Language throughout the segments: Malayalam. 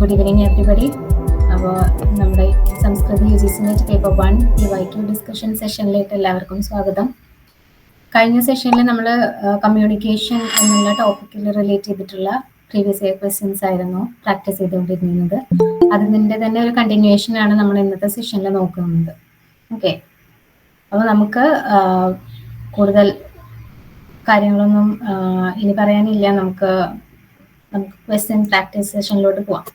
ഗുഡ് ഈവനിങ് എവറിബഡി അപ്പോൾ നമ്മുടെ Samskriti U G C NET paper one ഈ വൈക്യു ഡിസ്കഷൻ സെഷനിലേക്ക് എല്ലാവർക്കും സ്വാഗതം. കഴിഞ്ഞ സെഷനിൽ നമ്മൾ കമ്മ്യൂണിക്കേഷൻ എന്നുള്ള ടോപ്പിക്കിൽ റിലേറ്റ് ചെയ്തിട്ടുള്ള പ്രീവിയസ് ഇയർ ക്വസ്റ്റ്യൻസ് ആയിരുന്നു പ്രാക്ടീസ് ചെയ്തുകൊണ്ടിരുന്നത്. അതിന്റെ തന്നെ ഒരു കണ്ടിന്യൂവേഷൻ ആണ് നമ്മൾ ഇന്നത്തെ സെഷനിൽ നോക്കുന്നത്. ഓക്കെ അപ്പോൾ നമുക്ക് കൂടുതൽ കാര്യങ്ങളൊന്നും ഇനി പറയാനില്ല. നമുക്ക് നമുക്ക് ക്വസ്റ്റ്യൻ പ്രാക്ടീസ് സെഷനിലോട്ട് പോവാം.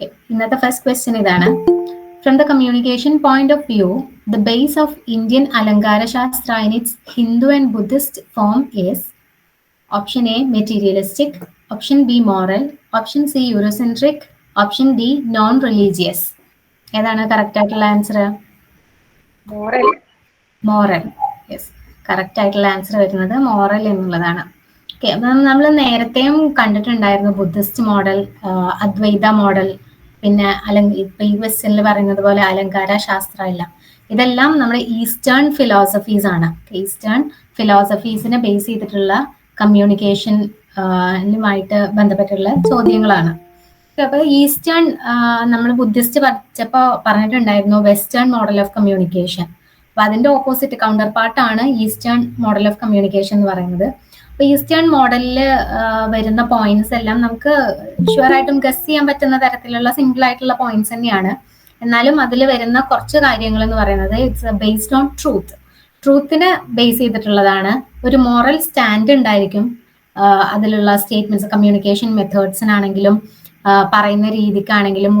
ഇന്നത്തെ ഫസ്റ്റ് ക്വസ്റ്റ്യൻ ഇതാണ്. From the communication point of view the base of Indian Alankara Shastra in its Hindu and Buddhist form is option A materialistic option B moral option C eurocentric option D non religious ഏതാണ് കറക്റ്റ് ആയിട്ടുള്ള answer moral moral yes correct ആയിട്ടുള്ള ആൻസർ വരുന്നത് മോറൽ എന്നുള്ളതാണ്. ഓക്കെ നമ്മൾ നേരത്തെയും കണ്ടിട്ടുണ്ടായിരുന്നു ബുദ്ധിസ്റ്റ് മോഡൽ അദ്വൈത മോഡൽ പിന്നെ അലങ്ക ഇപ്പൊ ഈ ക്വസ്റ്റ്യനിൽ പറയുന്നത് പോലെ അലങ്കാര ശാസ്ത്ര എല്ലാം ഇതെല്ലാം നമ്മുടെ ഈസ്റ്റേൺ ഫിലോസഫീസ് ആണ്. ഈസ്റ്റേൺ ഫിലോസഫീസിനെ ബേസ് ചെയ്തിട്ടുള്ള കമ്മ്യൂണിക്കേഷനുമായിട്ട് ബന്ധപ്പെട്ടുള്ള ചോദ്യങ്ങളാണ്. അപ്പൊ ഈസ്റ്റേൺ നമ്മൾ ബുദ്ധിസ്റ്റ് പഠിച്ചപ്പോ പറഞ്ഞിട്ടുണ്ടായിരുന്നു വെസ്റ്റേൺ മോഡൽ ഓഫ് കമ്മ്യൂണിക്കേഷൻ അപ്പൊ അതിന്റെ ഓപ്പോസിറ്റ് കൗണ്ടർ പാർട്ടാണ് ഈസ്റ്റേൺ മോഡൽ ഓഫ് കമ്മ്യൂണിക്കേഷൻ എന്ന് പറയുന്നത്. അപ്പൊ ഈസ്റ്റേൺ മോഡലിൽ വരുന്ന പോയിന്റ്സ് എല്ലാം നമുക്ക് ഷുവർ ആയിട്ടും ഗസ് ചെയ്യാൻ പറ്റുന്ന തരത്തിലുള്ള സിമ്പിൾ ആയിട്ടുള്ള പോയിന്റ്സ് തന്നെയാണ്. എന്നാലും അതിൽ വരുന്ന കുറച്ച് കാര്യങ്ങൾ എന്ന് പറയുന്നത് ഇറ്റ്സ് ബേസ്ഡ് ഓൺ ട്രൂത്ത് ട്രൂത്തിനെ ബേസ് ചെയ്തിട്ടുള്ളതാണ്. ഒരു മോറൽ സ്റ്റാൻഡ് ഉണ്ടായിരിക്കും. അതിലുള്ള സ്റ്റേറ്റ്മെന്റ്സ് കമ്മ്യൂണിക്കേഷൻ മെത്തേഡ്സിനാണെങ്കിലും പറയുന്ന രീതിക്കാണെങ്കിലും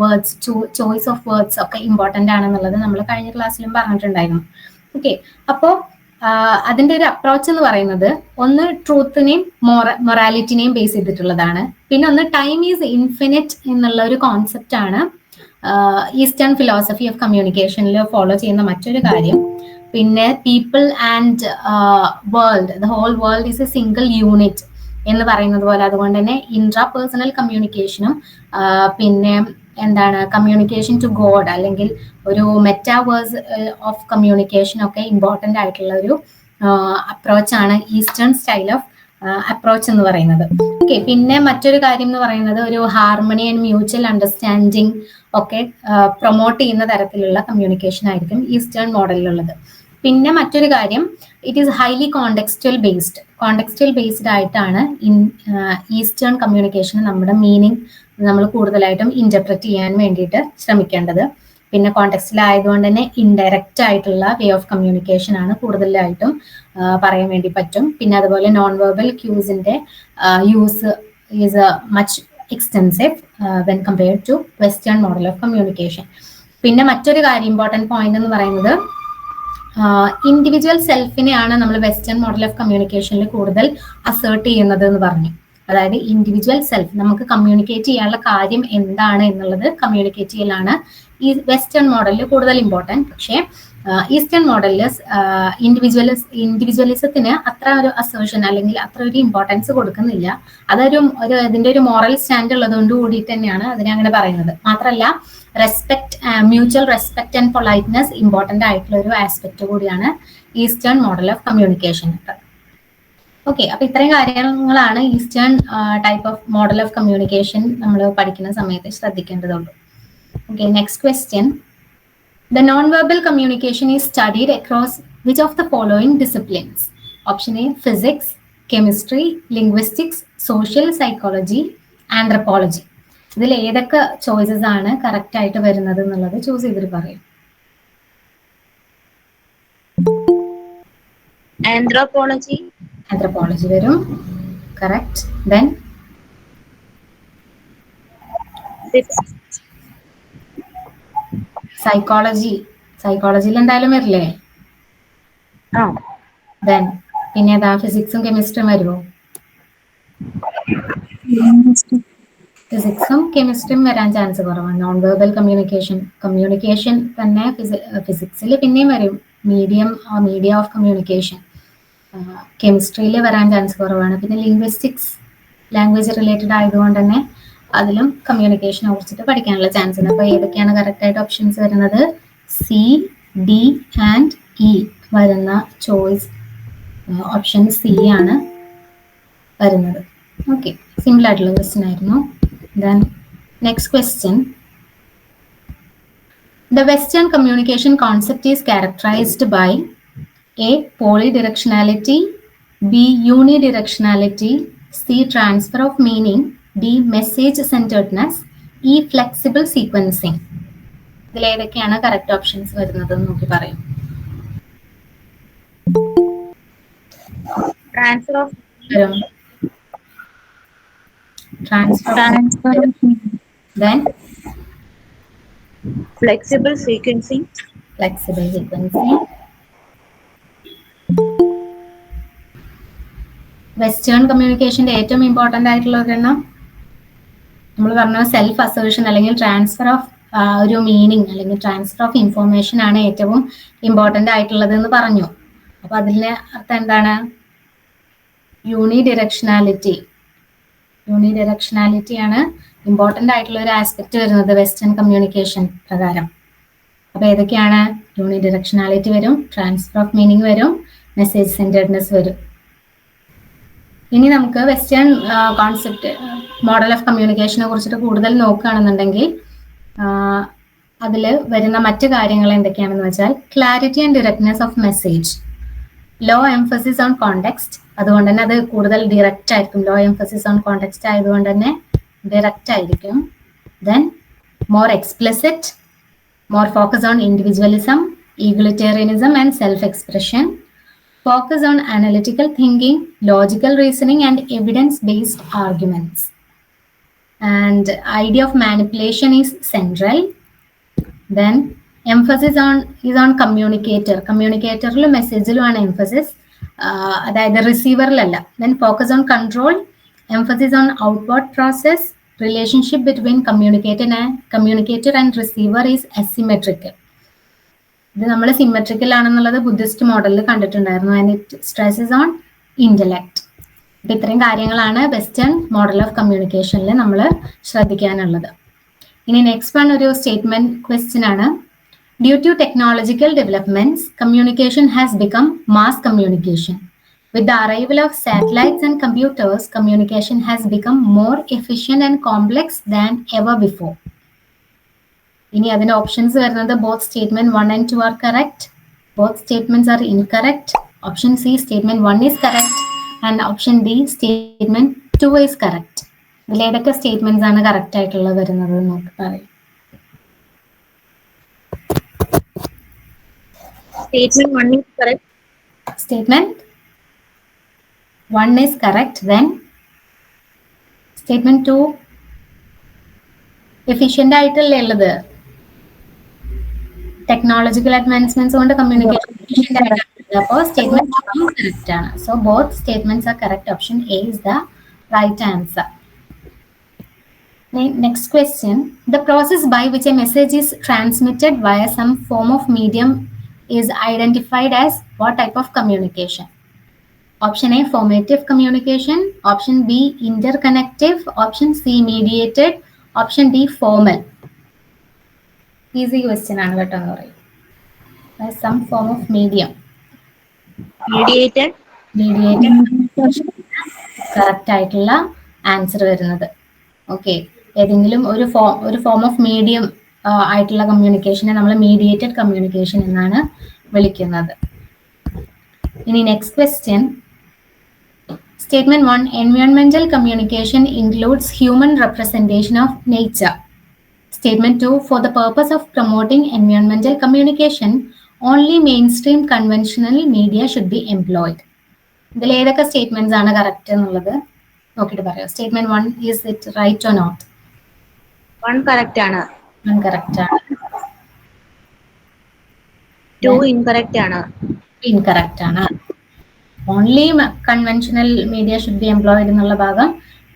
വേർഡ്സ് ചോയ്സ് ഓഫ് വേർഡ്സ് ഒക്കെ ഇമ്പോർട്ടന്റ് ആണെന്നുള്ളത് നമ്മൾ കഴിഞ്ഞ ക്ലാസ്സിലും പറഞ്ഞിട്ടുണ്ടായിരുന്നു. ഓക്കെ അപ്പോ ആഹ് അതിന്റെ ഒരു അപ്രോച്ച് എന്ന് പറയുന്നത് ഒന്ന് ട്രൂത്തിനെയും മൊറ മൊറാലിറ്റിനെയും ബേസ് ചെയ്തിട്ടുള്ളതാണ്. പിന്നെ ഒന്ന് ടൈം ഈസ് ഇൻഫിനിറ്റ് എന്നുള്ള ഒരു കോൺസെപ്റ്റ് ആണ് ഈസ്റ്റേൺ ഫിലോസഫി ഓഫ് കമ്മ്യൂണിക്കേഷനിൽ ഫോളോ ചെയ്യുന്ന മറ്റൊരു കാര്യം. പിന്നെ people and world the whole world is a single unit എന്ന് പറയുന്നത് പോലെ അതുകൊണ്ട് തന്നെ ഇൻട്രാ പേഴ്സണൽ കമ്മ്യൂണിക്കേഷനും പിന്നെ എന്താണ് കമ്മ്യൂണിക്കേഷൻ ടു ഗോഡ് അല്ലെങ്കിൽ ഒരു മെറ്റാവേഴ്സ് ഓഫ് കമ്മ്യൂണിക്കേഷൻ ഒക്കെ ഇമ്പോർട്ടന്റ് ആയിട്ടുള്ള ഒരു അപ്രോച്ചാണ് ഈസ്റ്റേൺ സ്റ്റൈൽ ഓഫ് അപ്രോച്ച് എന്ന് പറയുന്നത്. ഓക്കെ പിന്നെ മറ്റൊരു കാര്യം എന്ന് പറയുന്നത് ഒരു ഹാർമണി ആൻഡ് മ്യൂച്വൽ അണ്ടർസ്റ്റാൻഡിങ് ഒക്കെ പ്രൊമോട്ട് ചെയ്യുന്ന തരത്തിലുള്ള കമ്മ്യൂണിക്കേഷൻ ആയിരിക്കും ഈസ്റ്റേൺ മോഡലിലുള്ളത് പിന്നെ മറ്റൊരു കാര്യം it is highly contextual based contextual based ആയിട്ടാണ് ഇൻ ഈസ്റ്റേൺ കമ്മ്യൂണിക്കേഷൻ നമ്മുടെ മീനിങ് നമ്മൾ കൂടുതലായിട്ടും ഇന്റർപ്രറ്റ് ചെയ്യാൻ വേണ്ടിയിട്ട് ശ്രമിക്കേണ്ടത്. പിന്നെ കോണ്ടെക്സ്റ്റിലായതുകൊണ്ട് തന്നെ ഇൻഡയറക്റ്റ് ആയിട്ടുള്ള വേ ഓഫ് കമ്മ്യൂണിക്കേഷൻ ആണ് കൂടുതലായിട്ടും പറയാൻ വേണ്ടി പറ്റും. പിന്നെ അതുപോലെ non verbal ക്യൂസിന്റെ use is much extensive when compared to western model of communication പിന്നെ മറ്റൊരു കാര്യം ഇമ്പോർട്ടന്റ് പോയിന്റ് എന്ന് പറയുന്നത് ഇൻഡിവിജ്വൽ സെൽഫിനെയാണ് നമ്മൾ വെസ്റ്റേൺ മോഡൽ ഓഫ് കമ്മ്യൂണിക്കേഷനിൽ കൂടുതൽ അസേർട്ട് ചെയ്യുന്നത് എന്ന് പറഞ്ഞു. അതായത് ഇൻഡിവിജ്വൽ സെൽഫ് നമുക്ക് കമ്മ്യൂണിക്കേറ്റ് ചെയ്യാനുള്ള കാര്യം എന്താണ് എന്നുള്ളത് കമ്മ്യൂണിക്കേറ്റ് ചെയ്യലാണ്. ഈ വെസ്റ്റേൺ മോഡലിൽ കൂടുതൽ ഇമ്പോർട്ടന്റ് പക്ഷേ ഈസ്റ്റേൺ മോഡലിൽ ഇൻഡിവിജ്വലിസ് ഇൻഡിവിജ്വലിസത്തിന് അത്ര ഒരു അസോഷൻ അല്ലെങ്കിൽ അത്ര ഒരു ഇമ്പോർട്ടൻസ് കൊടുക്കുന്നില്ല. അതൊരു ഒരു ഇതിന്റെ ഒരു മോറൽ സ്റ്റാൻഡ് ഉള്ളതുകൊണ്ട് കൂടിയിട്ട് തന്നെയാണ് അതിനെ അങ്ങനെ പറയുന്നത്. മാത്രമല്ല respect mutual respect and politeness important ആയിട്ടുള്ള ഒരു ആസ്പെക്ട് കൂടിയാണ് eastern model of communication okay അപ്പൊ ഇത്രയും കാര്യങ്ങളാണ് eastern type of model of communication നമ്മൾ പഠിക്കുന്ന സമയത്ത് ശ്രദ്ധിക്കേണ്ടതുള്ളൂ. Okay next question the non verbal communication is studied across which of the following disciplines option A physics chemistry linguistics social psychology anthropology ഇതിൽ ഏതൊക്കെ ചോയ്സസ് ആണ് കറക്റ്റ് ആയിട്ട് വരുന്നത് എന്നുള്ളത് ചൂസ് ചെയ്തിട്ട് പറയും. ആന്ത്രോപോളജി ആന്ത്രപ്പോളജി വരും. കറക്റ്റ് ദെൻ സൈക്കോളജി സൈക്കോളജിയിൽ എന്തായാലും വരില്ലേ? ദെൻ പിന്നെ ഏതാ? ഫിസിക്സും കെമിസ്ട്രിയും വരുമോ ഫിസിക്സും കെമിസ്ട്രിയും വരാൻ ചാൻസ് കുറവാണ്. നോൺ വെർബൽ കമ്മ്യൂണിക്കേഷൻ കമ്മ്യൂണിക്കേഷൻ തന്നെ ഫിസിക്സിൽ പിന്നെയും വരും. മീഡിയം മീഡിയ ഓഫ് കമ്മ്യൂണിക്കേഷൻ കെമിസ്ട്രിയിൽ വരാൻ ചാൻസ് കുറവാണ്. പിന്നെ ലിംഗ്വിസ്റ്റിക്സ് ലാംഗ്വേജ് റിലേറ്റഡ് ആയതുകൊണ്ട് തന്നെ അതിലും കമ്മ്യൂണിക്കേഷനെ കുറിച്ചിട്ട് പഠിക്കാനുള്ള ചാൻസ് ഉണ്ട്. അപ്പോൾ ഏതൊക്കെയാണ് കറക്റ്റ് ആയിട്ട് ഓപ്ഷൻസ് വരുന്നത്? സി ഡി ആൻഡ് ഇ വരുന്ന ചോയ്സ് ഓപ്ഷൻ സി ആണ് വരുന്നത്. ഓക്കെ സിമ്പിൾ ആയിട്ടുള്ള ക്വസ്റ്റ്യൻ ആയിരുന്നു. Then next question the western communication concept is characterized by A. Polydirectionality, B. Unidirectionality, C. Transfer of meaning, D. Message centeredness, E. Flexible sequencing. ഇതിൽ ഏതൊക്കെയാണ് കറക്റ്റ് ഓപ്ഷൻസ് വരുന്നത് നോക്കി പറയും transfer of transfer then flexible sequencing flexible sequencing. Western കമ്മ്യൂണിക്കേഷന്റെ ഏറ്റവും ഇമ്പോർട്ടന്റ് ആയിട്ടുള്ള ഒരെണ്ണം നമ്മൾ പറഞ്ഞ സെൽഫ് അസോസിയേഷൻ അല്ലെങ്കിൽ ട്രാൻസ്ഫർ ഓഫ് ഒരു മീനിങ് അല്ലെങ്കിൽ ട്രാൻസ്ഫർ ഓഫ് ഇൻഫോർമേഷൻ ആണ് ഏറ്റവും ഇമ്പോർട്ടന്റ് ആയിട്ടുള്ളത് എന്ന് പറഞ്ഞു. അപ്പൊ അതിന്റെ അർത്ഥം എന്താണ്? യൂണി ഡിറക്ഷനാലിറ്റി യൂണി ഡിറക്ഷനാലിറ്റി ആണ് ഇമ്പോർട്ടന്റ് ആയിട്ടുള്ള ഒരു ആസ്പെക്ട് വരുന്നത് വെസ്റ്റേൺ കമ്മ്യൂണിക്കേഷൻ പ്രകാരം. അപ്പൊ ഏതൊക്കെയാണ് യൂണി ഡിറക്ഷനാലിറ്റി വരും ട്രാൻസ്ഫർ ഓഫ് മീനിങ് വരും മെസ്സേജ് സെന്റർഡ്നെസ് വരും. ഇനി നമുക്ക് വെസ്റ്റേൺ കോൺസെപ്റ്റ് മോഡൽ ഓഫ് കമ്മ്യൂണിക്കേഷനെ കുറിച്ചിട്ട് കൂടുതൽ നോക്കുകയാണെന്നുണ്ടെങ്കിൽ അതിൽ വരുന്ന മറ്റു കാര്യങ്ങൾ എന്തൊക്കെയാണെന്ന് വെച്ചാൽ clarity and directness of message low emphasis on context അതുകൊണ്ട് തന്നെ അത് കൂടുതൽ ഡിറക്റ്റ് ആയിരിക്കും. ലോ എംഫസിസ് ഓൺ കോണ്ടെക്സ്റ്റ് ആയതുകൊണ്ട് തന്നെ ഡിറക്റ്റ് ആയിരിക്കും. Then more explicit more focus on individualism, egalitarianism, and self expression. Focus on analytical thinking, logical reasoning, and evidence based arguments. And idea of manipulation is central. Then emphasis on is on communicator. Communicator message on emphasis. Uh, അതായത് റിസീവറിലല്ല then focus on control emphasis on outward process relationship between communicator and communicator and receiver is asymmetrical. ഇത് നമ്മൾ സിമെട്രിക്കൽ ആണെന്നുള്ളത് ബുദ്ധിസ്റ്റ് മോഡലിൽ കണ്ടിട്ടുണ്ടായിരുന്നു. And it stresses on intellect അപ്പൊ ഇത്രയും കാര്യങ്ങളാണ് വെസ്റ്റേൺ മോഡൽ ഓഫ് കമ്മ്യൂണിക്കേഷനിൽ നമ്മൾ ശ്രദ്ധിക്കാനുള്ളത്. ഇനി നെക്സ്റ്റ് വൺ ഒരു സ്റ്റേറ്റ്മെന്റ് ക്വസ്റ്റ്യൻ ആണ്. Due to technological developments communication has become mass communication With the arrival of satellites and computers, communication has become more efficient and complex than ever before. ഇനി അതിന്റെ ഓപ്ഷൻസ് വരുന്നത് both statement one and two are correct both statements are incorrect option C statement one is correct and option D statement two is correct ഇതിൽ ഏതൊക്കെ സ്റ്റേറ്റ്മെന്റ്സ് ആണ് കറക്റ്റ് ആയിട്ടുള്ളത് വരുന്നത് നോക്കി പറയും. Statement one is correct statement 1 is correct then statement 2 efficient aayittalla technological advancements on the communication the first statement is correct so both statements are correct. Option a is the right answer. Next question. The process by which a message is transmitted via some form of medium is identified as what type of communication? Option A formative communication option B interconnective option C mediated option D formal easy question ആണ് കേട്ടോ എന്ന് പറയും. Some form of medium correct ആയിട്ടുള്ള ആൻസർ വരുന്നത്. ഓക്കെ ഏതെങ്കിലും ഒരു ഫോം ഒരു ഫോം ഓഫ് മീഡിയം ആയിട്ടുള്ള കമ്മ്യൂണിക്കേഷനെ നമ്മൾ മീഡിയേറ്റഡ് കമ്മ്യൂണിക്കേഷൻ എന്നാണ് വിളിക്കുന്നത്. ഇനി next question statement one എൻവയോൺമെന്റൽ communication includes human representation of nature statement two for the purpose of promoting എൻവയോൺമെന്റൽ communication only main stream conventional media should be employed ഇതിൽ ഏതൊക്കെ സ്റ്റേറ്റ്മെന്റ്സ് ആണ് കറക്റ്റ് എന്നുള്ളത്? നോക്കിയിട്ട് പറയാം. Statement one is it right or not one correct ആണ്. വൺ കറക്റ്റ് ആണ്. ടു ഇൻകറക്റ്റ് ആണ്. ഇൻകറക്റ്റ് ആണ്. Only conventional media should be employed എന്നുള്ള ഭാഗം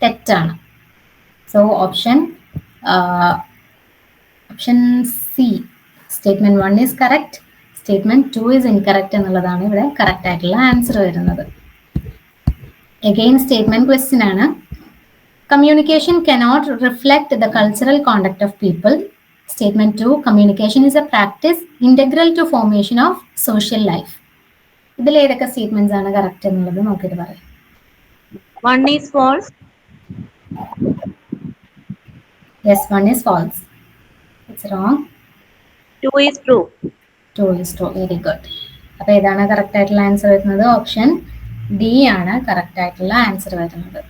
തെറ്റാണ്. So option option C statement one is correct statement two is incorrect എന്നുള്ളതാണ് ഇവിടെ കറക്റ്റ് ആയിട്ടുള്ള ആൻസർ വരുന്നത്. എഗെയിൻ സ്റ്റേറ്റ്മെന്റ് ക്വസ്റ്റ്യൻ ആണ്. Communication cannot reflect the cultural contact of people statement two communication is a practice integral to formation of social life ഇതിൽ ഏതൊക്കെ സ്റ്റേറ്റ്മെന്റ്സ് ആണ് കറക്റ്റ് എന്നുള്ളത് നോക്കിയിട്ട് പറയാം. One is false yes one is false it's wrong two is true two is true very good അപ്പൊ ഏതാണ് കറക്റ്റ് ആയിട്ടുള്ള ആൻസർ വരുന്നത്? ഓപ്ഷൻ ഡി ആണ് കറക്റ്റ് ആയിട്ടുള്ള ആൻസർ വരുന്നത്.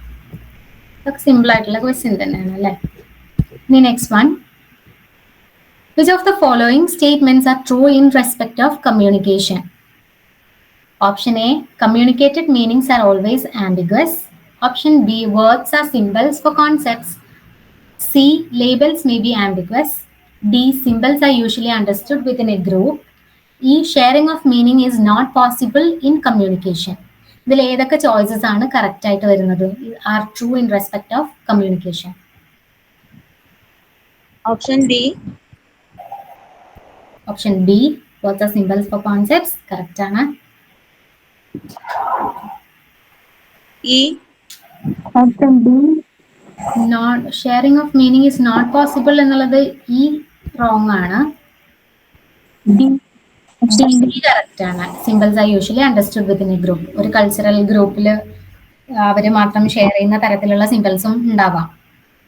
ഇതൊക്കെ സിമ്പിൾ ആയിട്ടുള്ള ക്വസ്റ്റ്യൻ തന്നെയാണ് അല്ലേ? ഇനി next one which of the following statements are true in respect of communication option A communicated meanings are always ambiguous option B words are symbols for concepts C. Labels may be ambiguous. D. Symbols are usually understood within a group. E. Sharing of meaning is not possible in communication. ഇതിൽ ഏതൊക്കെ ചോയ്സസ് ആണ് കറക്റ്റ് ആയിട്ട് വരുന്നത് are true in respect of communication option B. Option B words are symbols for concepts correct ആണ് E. Option D. Not sharing of meaning is not possible എന്നുള്ളത് ഈ റോങ് ആണ് D. D. കറക്റ്റ് ആണ് symbols are usually understood within a group ഒരു കൾച്ചറൽ ഗ്രൂപ്പിൽ അവർ മാത്രം ഷെയർ ചെയ്യുന്ന തരത്തിലുള്ള സിമ്പിൾസും ഉണ്ടാവാം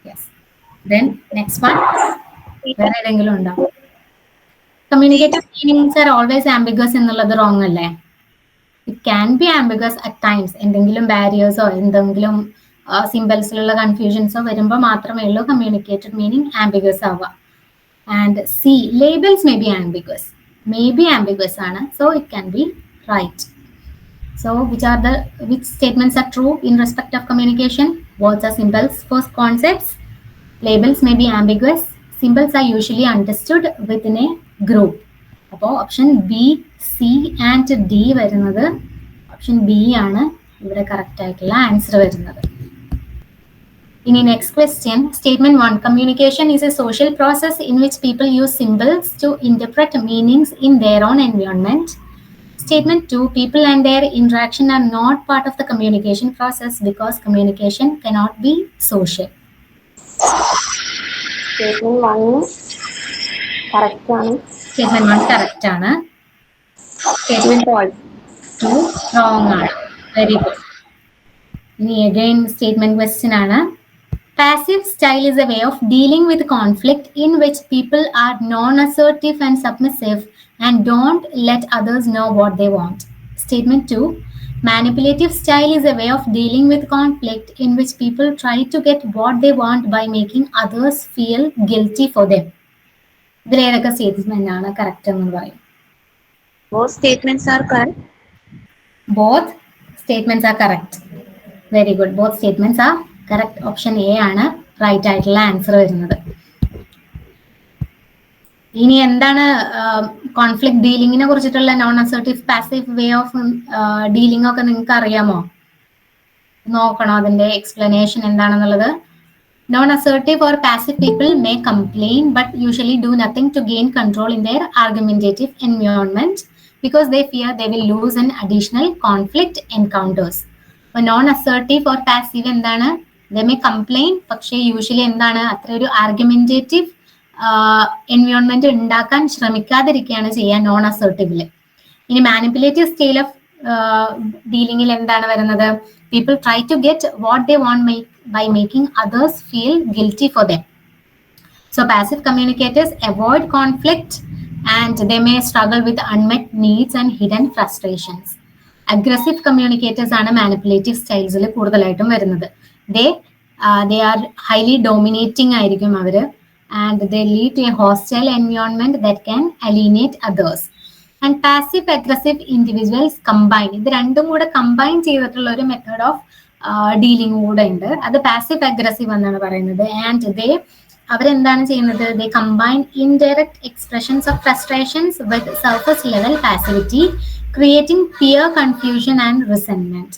യെസ് ദെൻ നെക്സ്റ്റ് വൺ വേറെ ഏതെങ്കിലും ഉണ്ടോ communicative meanings are always ambiguous എന്നുള്ളത് റോങ് അല്ലേ it can be ambiguous at times എന്തെങ്കിലും ബാരിയേഴ്സോ എന്തെങ്കിലും സിമ്പിൾസിലുള്ള കൺഫ്യൂഷൻസോ വരുമ്പോൾ മാത്രമേ ഉള്ളൂ കമ്മ്യൂണിക്കേറ്റഡ് മീനിങ് ആംബിഗസ് ആവുക and C labels may be ambiguous may be ambiguous ആണ് so it can be right So, which are the which statements are true in respect of communication? Words are symbols for concepts. Labels may be ambiguous. Symbols are usually understood within a group. അപ്പോൾ option B C and D വരുന്നത് ഓപ്ഷൻ ബി ആണ് ഇവിടെ കറക്റ്റ് ആയിട്ടുള്ള ആൻസർ വരുന്നത് ഇനി next question statement one communication is a social process in which people use symbols to interpret meanings in their own environment Statement 2 People and their interaction are not part of the communication process because communication cannot be social. Statement 1 correct ആണ്. Statement 1 correct ആണ്. Statement false. 2 wrong ആണ്. Very good. ഇനി again statement question ആണ്. Passive style is a way of dealing with conflict in which people are non-assertive and submissive and don't let others know what they want. Statement 2 Manipulative style is a way of dealing with conflict in which people try to get what they want by making others feel guilty for them. ഇതിൽ ഏതൊക്കെ സ്റ്റേറ്റ്മെന്റ് ആണ് കറക്റ്റ് എന്ന് പറയും Both statements are correct. both statements are correct. Very good. Both statements are correct. Option A ആണ് റൈറ്റ് ആയിട്ടുള്ള ആൻസർ വരുന്നത്. ഇനി എന്താണ് കോൺഫ്ലിക്ട് ഡീലിങ്ങിനെ കുറിച്ചിട്ടുള്ള non assertive passive way of dealing ഒക്കെ നിങ്ങൾക്ക് അറിയാമോ? നോക്കണോ അതിന്റെ എക്സ്പ്ലനേഷൻ എന്താണെന്നുള്ളത്? Non assertive or passive people may complain but usually do nothing to gain control in their argumentative environment because they fear they will lose an additional conflict encounters. അപ്പോൾ നോൺ അസേർട്ടീവ് ഓർ പാസീവ് എന്താണ്? ദ മേ കംപ്ലൈൻ പക്ഷേ യൂഷ്വലി എന്താണ്? അത്ര ഒരു ആർഗ്യുമെന്റേറ്റീവ് എൻവയോൺമെന്റ് ഉണ്ടാക്കാൻ ശ്രമിക്കാതിരിക്കുകയാണ് ചെയ്യുക നോൺ അസേർട്ടീവിൽ ഇനി മാനിപ്പുലേറ്റീവ് സ്റ്റൈൽ ഓഫ് ഡീലിംഗിൽ എന്താണ് വരുന്നത്? People try to get what they want by making others feel guilty for them so passive communicators avoid conflict and they may struggle with unmet needs and hidden frustrations. Aggressive communicators ആണ് മാനിപ്പുലേറ്റീവ് സ്റ്റൈൽസിൽ കൂടുതലായിട്ടും വരുന്നത് they they are highly dominating ആയിരിക്കും അവർ and they lead to a hostile environment others. Can alienate others and passive aggressive individuals combine ഇത് രണ്ടും കൂടെ കമ്പൈൻ ചെയ്തിട്ടുള്ള ഒരു മെത്തേഡ് ഓഫ് ഡീലിംഗ് കൂടെ ഉണ്ട് അത് പാസീവ് അഗ്രസീവ് എന്നാണ് പറയുന്നത് ആൻഡ് ദേ അവരെന്താണ് ചെയ്യുന്നത്? They combine indirect expressions of frustrations with surface level passivity creating peer confusion and resentment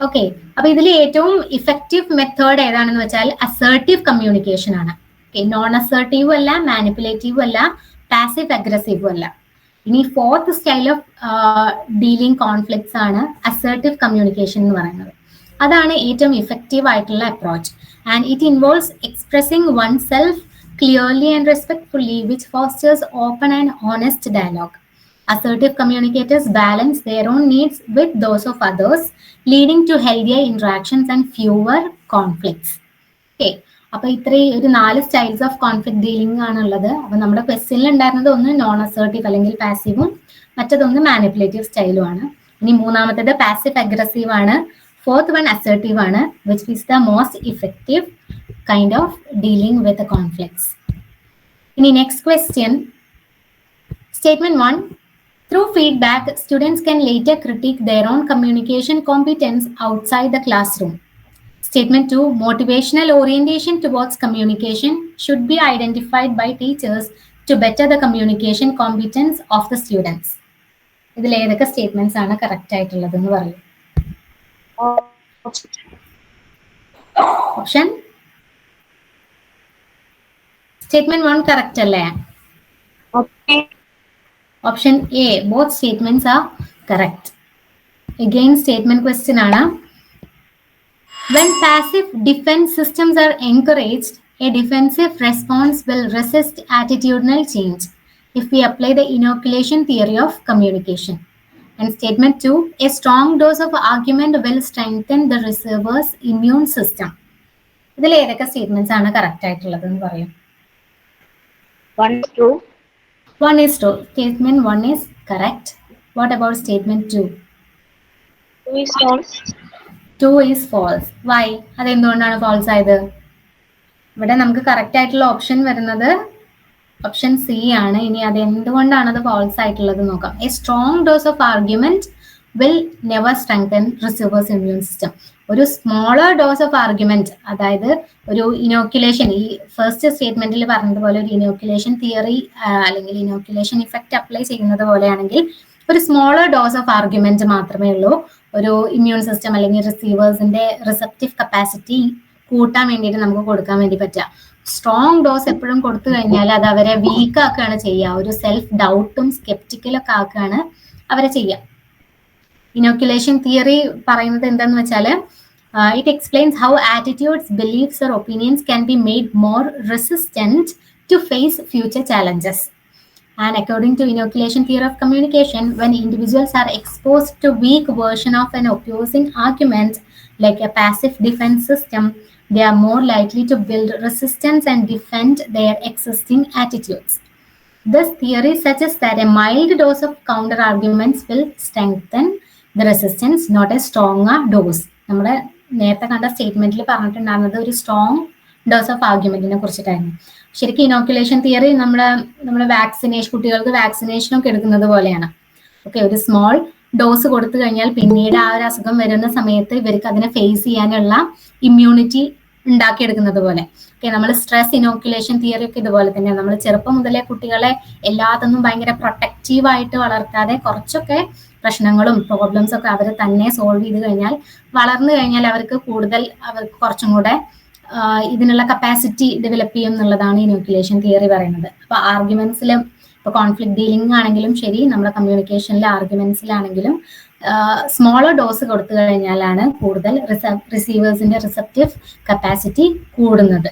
okay അപ്പൊ ഇതിൽ ഏറ്റവും ഇഫക്റ്റീവ് മെത്തേഡ് ഏതാണെന്ന് വെച്ചാൽ അസേർട്ടീവ് കമ്മ്യൂണിക്കേഷൻ ആണ്. നോൺ അസേർട്ടീവും അല്ല മാനിപ്പുലേറ്റീവ് അല്ല പാസീവ് അഗ്രസീവ് അല്ല. ഇനി fourth style of dealing conflicts ആണ് അസേർട്ടീവ് കമ്മ്യൂണിക്കേഷൻ എന്ന് പറയുന്നത്. അതാണ് ഏറ്റവും ഇഫക്റ്റീവ് ആയിട്ടുള്ള approach and it involves expressing oneself clearly and respectfully, which fosters open and honest dialogue. Assertive communicators balance their own needs with those of others, leading to healthier interactions and fewer conflicts. Okay. അപ്പൊ ഇത്രയും ഒരു നാല് സ്റ്റൈൽസ് ഓഫ് കോൺഫ്ലിക്ട് ഡീലിംഗ് ആണുള്ളത് അപ്പൊ നമ്മുടെ ക്വസ്റ്റ്യനിൽ ഉണ്ടായിരുന്നത് ഒന്ന് നോൺ അസേർട്ടീവ് അല്ലെങ്കിൽ പാസീവും മറ്റതൊന്ന് മാനിപ്പുലേറ്റീവ് സ്റ്റൈലും ആണ് ഇനി മൂന്നാമത്തേത് പാസീവ് അഗ്രസീവ് ആണ് ഫോർത്ത് വൺ അസേർട്ടീവ് ആണ് which is the most effective kind of dealing with conflicts ഇനി next question statement one Through feedback, students can later critique their own communication competence outside the classroom. Statement 2 Motivational orientation towards communication should be identified by teachers to better the communication competence of the students. ഇതിൽ ഏതൊക്കെ സ്റ്റേറ്റ്മെന്റ്സ് ആണ് കറക്റ്റ് ആയിട്ടുള്ളത് എന്ന് പറയും ഓപ്ഷൻ സ്റ്റേറ്റ്മെന്റ് വൺ കറക്റ്റ് അല്ലേ Okay. Option A both statements are correct again statement question ആണ് When passive defense systems are encouraged, a defensive response will resist attitudinal change if we apply the inoculation theory of communication. And statement two, a strong dose of argument will strengthen the receiver's immune system. ഇതിൽ ഏതൊക്കെ സ്റ്റേറ്റ്മെന്റ്സ് ആണ് കറക്റ്റ് ആയിട്ടുള്ളത് എന്ന് പറയും One is true. One is true. Statement one is correct. What about statement two? Two is false. Two is false. Why? അതെന്തുകൊണ്ടാണ് false ആയത് ഇവിടെ നമുക്ക് കറക്റ്റ് ആയിട്ടുള്ള ഓപ്ഷൻ വരുന്നത് ഓപ്ഷൻ സി ആണ്. ഇനി അത് എന്തുകൊണ്ടാണ് അത് ഫോൾസ് ആയിട്ടുള്ളത് നോക്കാം. A strong dose of argument will never strengthen receivers immune system ഒരു സ്മോളർ ഡോസ് ഓഫ് ആർഗ്യുമെന്റ് അതായത് ഒരു ഇനോക്കുലേഷൻ ഈ ഫസ്റ്റ് സ്റ്റേറ്റ്മെന്റിൽ പറഞ്ഞതുപോലെ ഒരു ഇനോക്കുലേഷൻ തിയറി അല്ലെങ്കിൽ ഇനോക്കുലേഷൻ ഇഫക്റ്റ് അപ്ലൈ ചെയ്യുന്നത് പോലെയാണെങ്കിൽ ഒരു സ്മോളർ ഡോസ് ഓഫ് ആർഗ്യുമെന്റ് മാത്രമേ ഉള്ളൂ. ഒരു ഇമ്മ്യൂൺ സിസ്റ്റം അല്ലെങ്കിൽ റിസീവേഴ്സിന്റെ റിസപ്റ്റീവ് കപ്പാസിറ്റി കൂട്ടാൻ വേണ്ടിയിട്ട് നമുക്ക് കൊടുക്കാൻ വേണ്ടി പറ്റുക. സ്ട്രോങ് ഡോസ് എപ്പോഴും കൊടുത്തു കഴിഞ്ഞാൽ അത് അവരെ വീക്ക് ആക്കുകയാണ് ചെയ്യുക. ഒരു സെൽഫ് ഡൗട്ടും സ്കെപ്റ്റിക്കലും ഒക്കെ ആക്കുകയാണ് അവരെ ചെയ്യുക. ഇനോക്കുലേഷൻ തിയറി പറയുന്നത് എന്താന്ന് വെച്ചാൽ it explains how attitudes beliefs or opinions can be made more resistant to face future challenges And according to inoculation theory of communication, when individuals are exposed to weak version of an opposing argument, like a passive defense system, they are more likely to build resistance and defend their existing attitudes. This theory suggests that a mild dose of counter arguments will strengthen the resistance, not a stronger dose. നമ്മുടെ നേരത്തെ കണ്ട സ്റ്റേറ്റ്മെന്റിൽ പറഞ്ഞിട്ടുണ്ടായിരുന്നത് ഒരു സ്ട്രോങ് ഡോസ് ഓഫ് ആർഗ്യുമെന്റിനെ കുറിച്ചിട്ടായിരുന്നു ശരിക്കും ഇനോക്കുലേഷൻ തിയറി നമ്മുടെ നമ്മുടെ വാക്സിനേഷൻ കുട്ടികൾക്ക് വാക്സിനേഷനൊക്കെ എടുക്കുന്നത് പോലെയാണ് ഓക്കെ ഒരു സ്മോൾ ഡോസ് കൊടുത്തു കഴിഞ്ഞാൽ പിന്നീട് ആ ഒരു അസുഖം വരുന്ന സമയത്ത് ഇവർക്ക് അതിനെ ഫേസ് ചെയ്യാനുള്ള ഇമ്മ്യൂണിറ്റി ഉണ്ടാക്കിയെടുക്കുന്നത് പോലെ. ഓക്കെ നമ്മൾ സ്ട്രെസ് ഇനോക്കുലേഷൻ തിയറി ഒക്കെ ഇതുപോലെ തന്നെ നമ്മൾ ചെറുപ്പം മുതലേ കുട്ടികളെ എല്ലാത്തൊന്നും ഭയങ്കര പ്രൊട്ടക്റ്റീവ് ആയിട്ട് വളർത്താതെ കുറച്ചൊക്കെ പ്രശ്നങ്ങളും പ്രോബ്ലംസ് ഒക്കെ അവർ തന്നെ സോൾവ് ചെയ്ത് കഴിഞ്ഞാൽ വളർന്നു കഴിഞ്ഞാൽ അവർക്ക് കൂടുതൽ അവർക്ക് കുറച്ചും കൂടെ ഇതിനുള്ള കപ്പാസിറ്റി ഡെവലപ്പ് ചെയ്യും എന്നുള്ളതാണ് ഇനോക്കുലേഷൻ തിയറി പറയുന്നത്. അപ്പൊ ആർഗ്യുമെന്റ്സിൽ ഇപ്പൊ കോൺഫ്ലിക്ട് ഡീലിംഗ് ആണെങ്കിലും ശരി നമ്മുടെ കമ്മ്യൂണിക്കേഷനിലെ ആർഗ്യുമെന്റ്സിലാണെങ്കിലും സ്മോളർ ഡോസ് കൊടുത്തു കഴിഞ്ഞാലാണ് കൂടുതൽ റിസീവേഴ്സിന്റെ റിസപ്റ്റീവ് കപ്പാസിറ്റി കൂടുന്നത്.